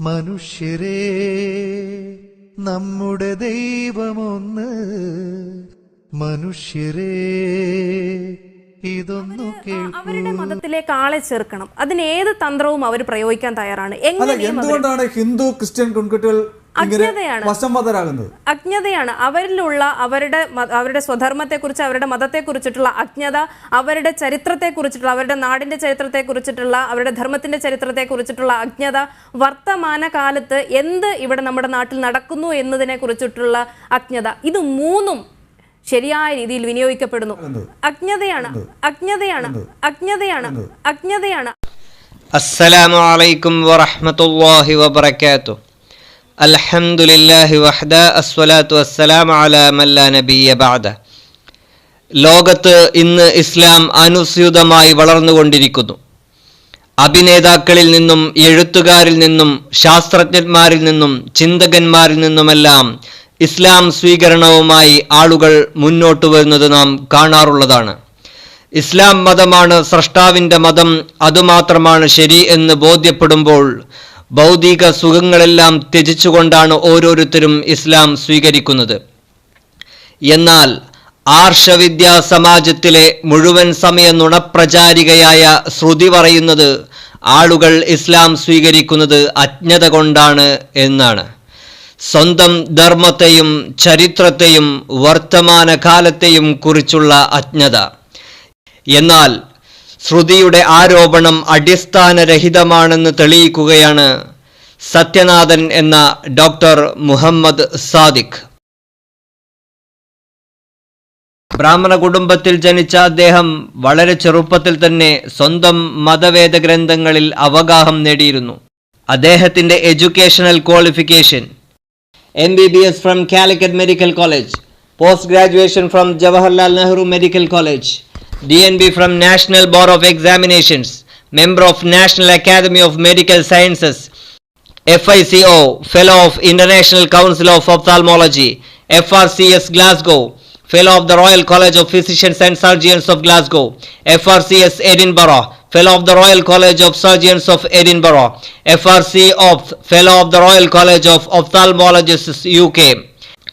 മനുഷ്യരെ നമ്മുടെ ദൈവമൊന്ന് മനുഷ്യരേ ഇതൊന്നു അവരുടെ മതത്തിലേക്ക് ആളെ ചേർക്കണം. അതിന് ഏത് തന്ത്രവും അവർ പ്രയോഗിക്കാൻ തയ്യാറാണ്. എന്തുകൊണ്ടാണ് ഹിന്ദു ക്രിസ്ത്യൻ പെൺകുട്ടികൾ അജ്ഞതയാണ്. അജ്ഞതയാണ്. അവരിലുള്ള അവരുടെ അവരുടെ സ്വധർമ്മത്തെ കുറിച്ച് അവരുടെ മതത്തെ കുറിച്ചിട്ടുള്ള അജ്ഞത അവരുടെ ചരിത്രത്തെ കുറിച്ചിട്ടുള്ള അവരുടെ നാടിന്റെ ചരിത്രത്തെ കുറിച്ചിട്ടുള്ള അവരുടെ ധർമ്മത്തിന്റെ ചരിത്രത്തെ കുറിച്ചിട്ടുള്ള അജ്ഞത വർത്തമാന കാലത്ത് എന്ത് ഇവിടെ നമ്മുടെ നാട്ടിൽ നടക്കുന്നു എന്നതിനെ കുറിച്ചിട്ടുള്ള അജ്ഞത. ഇത് മൂന്നും ശരിയായ രീതിയിൽ വിനിയോഗിക്കപ്പെടുന്നു. അജ്ഞതയാണ്. അജ്ഞതയാണ്. അജ്ഞതയാണ്. അജ്ഞതയാണ്. അസ്സലാമലൈക്കും വറഹ്മത്തുള്ളാഹി വബറകാതുഹു. الحمد لله وحده الصلاة والسلام على من لا نبي بعده ലോകത്ത് ഇന്ന് ഇസ്ലാം അനുസ്യൂതമായി വളർന്നുകൊണ്ടിരിക്കുന്നു അഭിനേതാക്കളിൽ നിന്നും എഴുത്തുകാരിൽ നിന്നും ശാസ്ത്രജ്ഞന്മാരിൽ നിന്നും ചിന്തകന്മാരിൽ നിന്നുമെല്ലാം ഇസ്ലാം സ്വീകരണവുമായി ആളുകൾ മുന്നോട്ട് വരുന്നത് നാം കാണാറുള്ളതാണ് ഇസ്ലാം മതമാണ് സ്രഷ്ടാവിൻ്റെ മതം അതുമാത്രമാണ് ശരി എന്ന് ബോധ്യപ്പെടുമ്പോൾ ഭൗതിക സുഖങ്ങളെല്ലാം ത്യജിച്ചുകൊണ്ടാണ് ഓരോരുത്തരും ഇസ്ലാം സ്വീകരിക്കുന്നത്. എന്നാൽ ആർഷവിദ്യാ സമാജത്തിലെ മുഴുവൻ സമയ നുണപ്രചാരികയായ ശ്രുതി പറയുന്നത് ആളുകൾ ഇസ്ലാം സ്വീകരിക്കുന്നത് അജ്ഞത കൊണ്ടാണ് എന്നാണ്. സ്വന്തം ധർമ്മത്തെയും ചരിത്രത്തെയും വർത്തമാനകാലത്തെയും കുറിച്ചുള്ള അജ്ഞത. എന്നാൽ ശ്രുതിയുടെ ആരോപണം അടിസ്ഥാനരഹിതമാണെന്ന് തെളിയിക്കുകയാണ് സത്യനാഥൻ എന്ന ഡോക്ടർ മുഹമ്മദ് സാദിഖ്. ബ്രാഹ്മണ കുടുംബത്തിൽ ജനിച്ച അദ്ദേഹം വളരെ ചെറുപ്പത്തിൽ തന്നെ സ്വന്തം മതവേദ ഗ്രന്ഥങ്ങളിൽ അവഗാഹം നേടിയിരുന്നു. അദ്ദേഹത്തിന്റെ educational qualification M B B S from Calicut medical college post graduation from Jawaharlal Nehru medical college D N B from National Board of Examinations member of National Academy of Medical Sciences FICO, Fellow of International Council of Ophthalmology, FRCS Glasgow, Fellow of the Royal College of Physicians and Surgeons of Glasgow, FRCS Edinburgh, Fellow of the Royal College of Surgeons of Edinburgh, FRC Opt, Fellow of the Royal College of Ophthalmologists UK.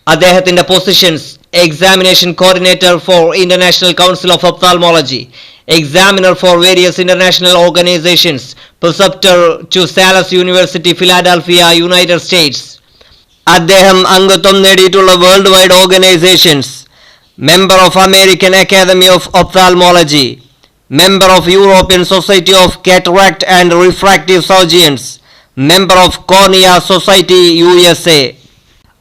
അദ്ദേഹത്തിന്റെ positions examination coordinator for International Council of Ophthalmology examiner for various international organisations preceptor to Salus University Philadelphia United States അദ്ദേഹം അംഗത്വം നേടിയിട്ടുള്ള worldwide organisations member of American Academy of Ophthalmology member of European Society of Cataract and Refractive Surgeons member of Cornea Society U S A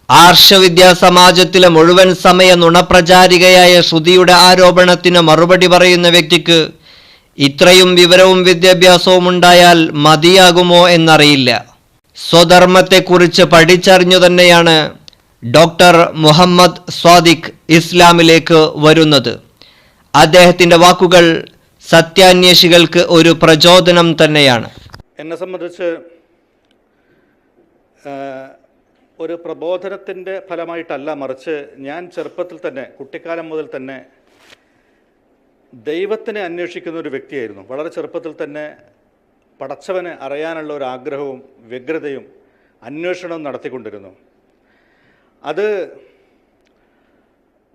Arsha Vidya സമാജത്തിലെ മുഴുവൻ സമയ നുണപ്രചാരികയായ ശ്രുതിയുടെ ആരോപണത്തിന് മറുപടി പറയുന്ന വ്യക്തിക്ക് ഇത്രയും വിവരവും വിദ്യാഭ്യാസവും ഉണ്ടായാൽ മതിയാകുമോ എന്നറിയില്ല. സ്വധർമ്മത്തെക്കുറിച്ച് പഠിച്ചറിഞ്ഞു തന്നെയാണ് ഡോക്ടർ മുഹമ്മദ് സ്വാദിഖ് ഇസ്ലാമിലേക്ക് വരുന്നത്. അദ്ദേഹത്തിന്റെ വാക്കുകൾ സത്യാന്വേഷികൾക്ക് ഒരു പ്രചോദനം തന്നെയാണ്. എന്നെ സംബന്ധിച്ച് ഒരു പ്രബോധനത്തിന്റെ ഫലമായിട്ടല്ല മറിച്ച് ഞാൻ ചെറുപ്പത്തിൽ തന്നെ കുട്ടിക്കാലം മുതൽ തന്നെ ദൈവത്തിനെ അന്വേഷിക്കുന്ന ഒരു വ്യക്തിയായിരുന്നു. വളരെ ചെറുപ്പത്തിൽ തന്നെ പടച്ചവനെ അറിയാനുള്ള ഒരു ആഗ്രഹവും വ്യഗ്രതയും അന്വേഷണവും നടത്തിക്കൊണ്ടിരുന്നു. അത്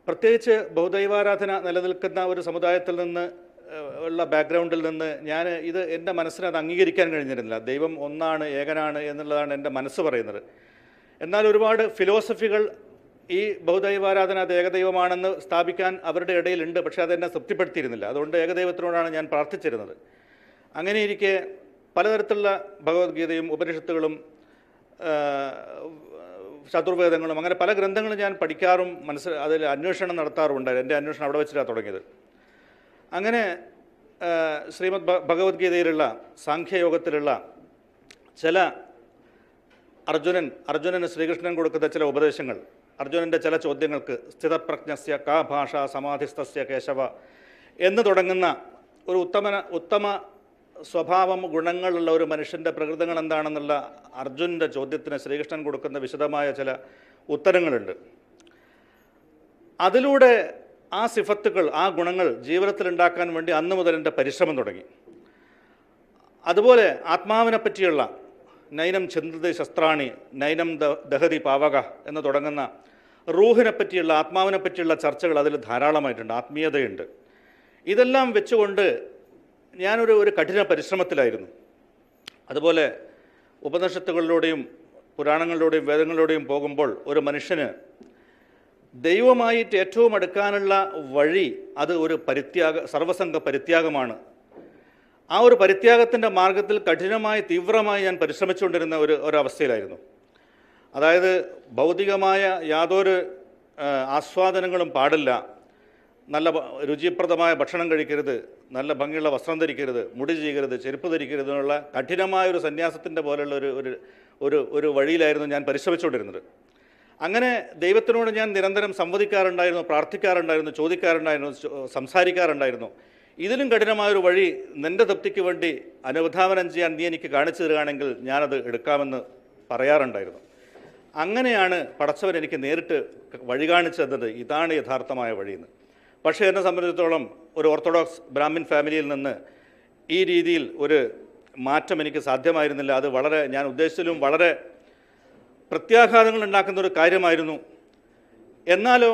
പ്രത്യേകിച്ച് ബഹുദൈവാരാധന നിലനിൽക്കുന്ന ഒരു സമുദായത്തിൽ നിന്ന് ഉള്ള ബാക്ക്ഗ്രൗണ്ടിൽ നിന്ന് ഞാൻ ഇത് എന്റെ മനസ്സിനെ അത് അംഗീകരിക്കാൻ കഴിഞ്ഞിരുന്നില്ല. ദൈവം ഒന്നാണ് ഏകനാണ് എന്നുള്ളതാണ് എന്റെ മനസ്സ് പറയുന്നത്. എന്നാൽ ഒരുപാട് ഫിലോസഫികൾ ഈ ബഹുദൈവാരാധന അത് ഏകദൈവമാണെന്ന് സ്ഥാപിക്കാൻ അവരുടെ ഇടയിലുണ്ട് പക്ഷേ അതെന്നെ തൃപ്തിപ്പെടുത്തിയിരുന്നില്ല. അതുകൊണ്ട് ഏകദൈവത്തിനോടാണ് ഞാൻ പ്രാർത്ഥിച്ചിരുന്നത്. അങ്ങനെയിരിക്കെ പലതരത്തിലുള്ള ഭഗവത്ഗീതയും ഉപനിഷത്തുകളും ചതുർവേദങ്ങളും അങ്ങനെ പല ഗ്രന്ഥങ്ങളും ഞാൻ പഠിക്കാറും മനസ്സിൽ അതിൽ അന്വേഷണം നടത്താറുണ്ടായിരുന്നു എന്റെ അന്വേഷണം അവിടെ വെച്ചിട്ടാണ് തുടങ്ങിയത്. അങ്ങനെ ശ്രീമദ് ഭഗവത്ഗീതയിലുള്ള സാഖ്യയോഗത്തിലുള്ള ചില അർജുനൻ അർജുനന് ശ്രീകൃഷ്ണൻ കൊടുക്കുന്ന ചില ഉപദേശങ്ങൾ. അർജുനന്റെ ചില ചോദ്യങ്ങൾക്ക് സ്ഥിതപ്രജ്ഞസ്യ കാ ഭാഷ സമാധിസ്ഥസ്യ കേശവ എന്ന് തുടങ്ങുന്ന ഒരു ഉത്തമന ഉത്തമ സ്വഭാവം ഗുണങ്ങളുള്ള ഒരു മനുഷ്യന്റെ പ്രകൃതങ്ങൾ എന്താണെന്നുള്ള അർജുനന്റെ ചോദ്യത്തിന് ശ്രീകൃഷ്ണൻ കൊടുക്കുന്ന വിശദമായ ചില ഉത്തരങ്ങളുണ്ട്. അതിലൂടെ ആ സിഫത്തുകൾ ആ ഗുണങ്ങൾ ജീവിതത്തിൽ ഉണ്ടാക്കാൻ വേണ്ടി അന്ന് മുതൽ എന്റെ പരിശ്രമം തുടങ്ങി. അതുപോലെ ആത്മാവിനെ പറ്റിയുള്ള നൈനം ചിന്തത് ശസ്ത്രാണി നൈനം ദഹതി പാവക എന്ന് തുടങ്ങുന്ന റൂഹിനെ പറ്റിയുള്ള ആത്മാവിനെ പറ്റിയുള്ള ചർച്ചകൾ അതിൽ ധാരാളമായിട്ടുണ്ട് ആത്മീയതയുണ്ട്. ഇതെല്ലാം വെച്ചുകൊണ്ട് ഞാനൊരു ഒരു കഠിന പരിശ്രമത്തിലായിരുന്നു. അതുപോലെ ഉപനിഷത്തുകളിലൂടെയും പുരാണങ്ങളിലൂടെയും വേദങ്ങളിലൂടെയും പോകുമ്പോൾ ഒരു മനുഷ്യന് ദൈവമായിട്ട് ഏറ്റവും അടുക്കാനുള്ള വഴി അത് ഒരു പരിത്യാഗ സർവസംഘ പരിത്യാഗമാണ്. ആ ഒരു പരിത്യാഗത്തിന്റെ മാർഗത്തിൽ കഠിനമായി തീവ്രമായി ഞാൻ പരിശ്രമിച്ചുകൊണ്ടിരുന്ന ഒരു ഒരവസ്ഥയിലായിരുന്നു. അതായത് ഭൗതികമായ യാതൊരു ആസ്വാദനങ്ങളും പാടില്ല. നല്ല രുചിപ്രദമായ ഭക്ഷണം കഴിക്കരുത് നല്ല ഭംഗിയുള്ള വസ്ത്രം ധരിക്കരുത് മുടി ചെയ്യരുത് ചെരുപ്പ് ധരിക്കരുത് എന്നുള്ള കഠിനമായ ഒരു സന്യാസത്തിന്റെ പോലെയുള്ള ഒരു ഒരു ഒരു ഒരു വഴിയിലായിരുന്നു ഞാൻ പരിശ്രമിച്ചുകൊണ്ടിരുന്നത്. അങ്ങനെ ദൈവത്തിനോട് ഞാൻ നിരന്തരം സംവദിക്കാറുണ്ടായിരുന്നു പ്രാർത്ഥിക്കാറുണ്ടായിരുന്നു ചോദിക്കാറുണ്ടായിരുന്നു സംസാരിക്കാറുണ്ടായിരുന്നു. ഇതിലും കഠിനമായൊരു വഴി നിന്റെ തൃപ്തിക്ക് വേണ്ടി അനുധാവനം ചെയ്യാൻ നീ എനിക്ക് കാണിച്ചു തരികയാണെങ്കിൽ ഞാനത് എടുക്കാമെന്ന് പറയാറുണ്ടായിരുന്നു. അങ്ങനെയാണ് പടച്ചവൻ എനിക്ക് നേരിട്ട് വഴി കാണിച്ചു തന്നത്. ഇതാണ് യഥാർത്ഥമായ വഴിയെന്ന്. പക്ഷേ എന്നെ സംബന്ധിച്ചിടത്തോളം ഒരു ഓർത്തഡോക്സ് ബ്രാഹ്മിൻ ഫാമിലിയിൽ നിന്ന് ഈ രീതിയിൽ ഒരു മാറ്റം എനിക്ക് സാധ്യമായിരുന്നില്ല. അത് വളരെ ഞാൻ ഉദ്ദേശിച്ചതിലും വളരെ പ്രത്യാഘാതങ്ങൾ ഉണ്ടാക്കുന്ന ഒരു കാര്യമായിരുന്നു. എന്നാലോ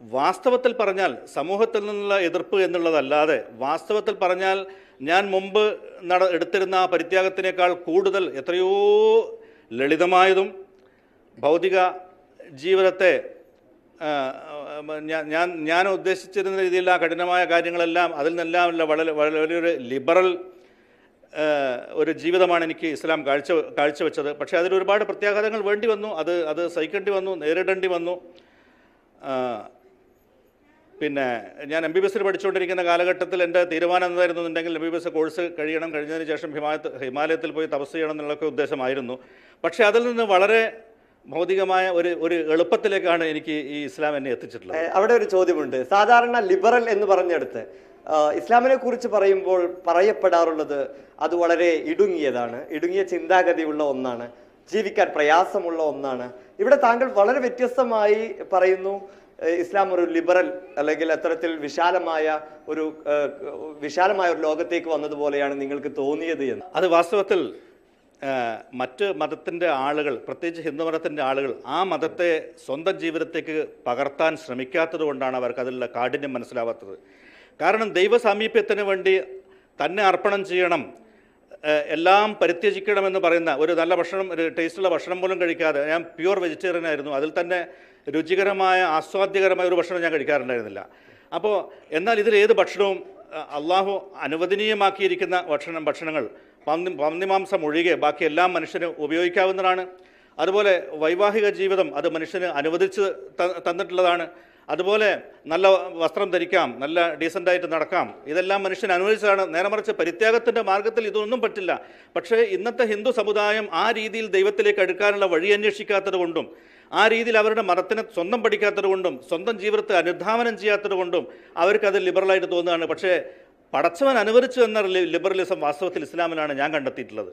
വാസ്തവത്തിൽ പറഞ്ഞാൽ സമൂഹത്തിൽ നിന്നുള്ള എതിർപ്പ് എന്നുള്ളതല്ലാതെ വാസ്തവത്തിൽ പറഞ്ഞാൽ ഞാൻ മുമ്പ് നട എടുത്തിരുന്ന ആ പരിത്യാഗത്തിനേക്കാൾ കൂടുതൽ എത്രയോ ലളിതമായതും ഭൗതിക ജീവിതത്തെ ഞാൻ ഞാൻ ഞാൻ ഉദ്ദേശിച്ചിരുന്ന രീതിയിൽ ആ കഠിനമായ കാര്യങ്ങളെല്ലാം അതിൽ നിന്നെല്ലാം വളരെ വലിയൊരു ലിബറൽ ഒരു ജീവിതമാണ് എനിക്ക് ഇസ്ലാം കാഴ്ച കാഴ്ചവെച്ചത്. പക്ഷേ അതിൽ ഒരുപാട് പ്രത്യാഘാതങ്ങൾ വേണ്ടി വന്നു. അത് അത് സഹിക്കേണ്ടി വന്നു നേരിടേണ്ടി വന്നു. പിന്നെ ഞാൻ എം ബി ബി എസിൽ പഠിച്ചുകൊണ്ടിരിക്കുന്ന കാലഘട്ടത്തിൽ എന്റെ തീരുമാനം എന്തായിരുന്നുണ്ടെങ്കിൽ M B B S course കഴിയണം. കഴിഞ്ഞതിന് ശേഷം ഹിമാലയത്ത് ഹിമാലയത്തിൽ പോയി തപസ് ചെയ്യണം എന്നുള്ളൊക്കെ ഉദ്ദേശമായിരുന്നു. പക്ഷേ അതിൽ നിന്ന് വളരെ ഭൗതികമായ ഒരു ഒരു എളുപ്പത്തിലേക്കാണ് എനിക്ക് ഈ ഇസ്ലാം എന്നെ എത്തിച്ചിട്ടുള്ളത്. അവിടെ ഒരു ചോദ്യമുണ്ട്. സാധാരണ ലിബറൽ എന്ന് പറഞ്ഞെടുത്ത് ഇസ്ലാമിനെ കുറിച്ച് പറയുമ്പോൾ പറയപ്പെടാറുള്ളത് അത് വളരെ ഇടുങ്ങിയതാണ്. ഇടുങ്ങിയ ചിന്താഗതിയുള്ള ഒന്നാണ്. ജീവിക്കാൻ പ്രയാസമുള്ള ഒന്നാണ്. ഇവിടെ താങ്കൾ വളരെ വ്യത്യസ്തമായി പറയുന്നു ഇസ്ലാം ഒരു ലിബറൽ അല്ലെങ്കിൽ അത്തരത്തിൽ വിശാലമായ ഒരു വിശാലമായ ഒരു ലോകത്തേക്ക് വന്നതുപോലെയാണ് നിങ്ങൾക്ക് തോന്നിയത് എന്ന്. അത് വാസ്തവത്തിൽ മറ്റ് മതത്തിന്റെ ആളുകൾ പ്രത്യേകിച്ച് ഹിന്ദു മതത്തിന്റെ ആളുകൾ ആ മതത്തെ സ്വന്തം ജീവിതത്തേക്ക് പകർത്താൻ ശ്രമിക്കാത്തത് കൊണ്ടാണ് അവർക്ക് അതിലുള്ള കാഠിന്യം മനസ്സിലാവാത്തത്. കാരണം ദൈവസാമീപ്യത്തിന് വേണ്ടി തന്നെ അർപ്പണം ചെയ്യണം എല്ലാം പരിത്യജിക്കണമെന്ന് പറയുന്ന ഒരു നല്ല ഭക്ഷണം ഒരു ടേസ്റ്റുള്ള ഭക്ഷണം പോലും കഴിക്കാതെ ഞാൻ പ്യുവർ വെജിറ്റേറിയൻ ആയിരുന്നു. അതിൽ തന്നെ രുചികരമായ ആസ്വാദ്യകരമായ ഒരു ഭക്ഷണം ഞാൻ കഴിക്കാറുണ്ടായിരുന്നില്ല. അപ്പോൾ എന്നാൽ ഇതിൽ ഏത് ഭക്ഷണവും അള്ളാഹു അനുവദനീയമാക്കിയിരിക്കുന്ന ഭക്ഷണം ഭക്ഷണങ്ങൾ പന്നി പന്നിമാംസം ഒഴികെ ബാക്കി എല്ലാം മനുഷ്യന് ഉപയോഗിക്കാവുന്നതാണ്. അതുപോലെ വൈവാഹിക ജീവിതം അത് മനുഷ്യന് അനുവദിച്ച് തന്നിട്ടുള്ളതാണ്. അതുപോലെ നല്ല വസ്ത്രം ധരിക്കാം നല്ല ഡീസന്റായിട്ട് നടക്കാം. ഇതെല്ലാം മനുഷ്യൻ അനുവദിച്ചതാണ് നേരെ മറിച്ച് പരിത്യാഗത്തിന്റെ മാർഗത്തിൽ ഇതൊന്നും പറ്റില്ല. പക്ഷേ ഇന്നത്തെ ഹിന്ദു സമുദായം ആ രീതിയിൽ ദൈവത്തിലേക്ക് അടുക്കാനുള്ള വഴി അന്വേഷിക്കാത്തത് കൊണ്ടും ആ രീതിയിൽ അവരുടെ മതത്തിനെ സ്വന്തം പഠിക്കാത്തത് കൊണ്ടും സ്വന്തം ജീവിതത്തെ അനുധാവനം ചെയ്യാത്തത് കൊണ്ടും അവർക്കത് ലിബറലായിട്ട് തോന്നുകയാണ്. പക്ഷേ പടച്ചവൻ അനുവദിച്ചു എന്ന ലിബറലിസം വാസ്തവത്തിൽ ഇസ്ലാമിലാണ് ഞാൻ കണ്ടെത്തിയിട്ടുള്ളത്.